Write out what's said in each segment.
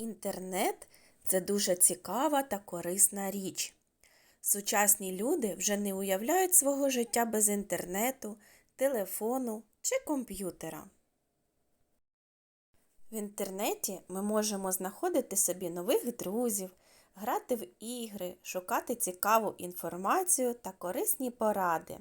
Інтернет це дуже цікава та корисна річ. Сучасні люди вже не уявляють свого життя без інтернету, телефону чи комп'ютера. В інтернеті ми можемо знаходити собі нових друзів, грати в ігри, шукати цікаву інформацію та корисні поради.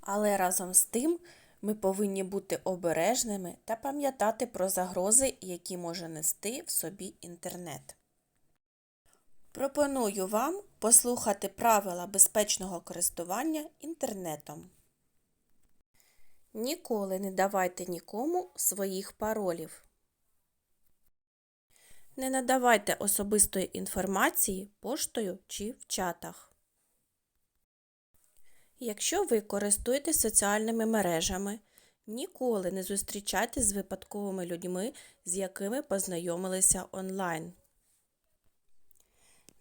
Але разом з тим ми повинні бути обережними та пам'ятати про загрози, які може нести в собі інтернет. Пропоную вам послухати правила безпечного користування інтернетом. Ніколи не давайте нікому своїх паролів. Не надавайте особистої інформації поштою чи в чатах. Якщо ви користуєтесь соціальними мережами, ніколи не зустрічайтесь з випадковими людьми, з якими познайомилися онлайн.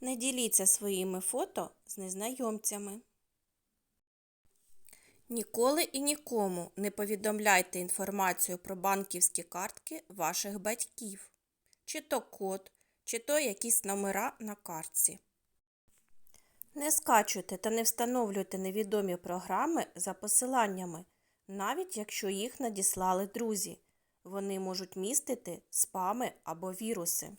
Не діліться своїми фото з незнайомцями. Ніколи і нікому не повідомляйте інформацію про банківські картки ваших батьків, чи то код, чи то якісь номера на картці. Не скачуйте та не встановлюйте невідомі програми за посиланнями, навіть якщо їх надіслали друзі. Вони можуть містити спами або віруси.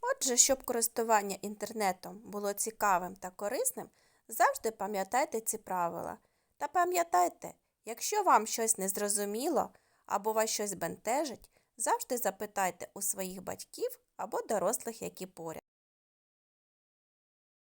Отже, щоб користування інтернетом було цікавим та корисним, завжди пам'ятайте ці правила. Та пам'ятайте, якщо вам щось не зрозуміло або вас щось бентежить, завжди запитайте у своїх батьків або дорослих, які поряд.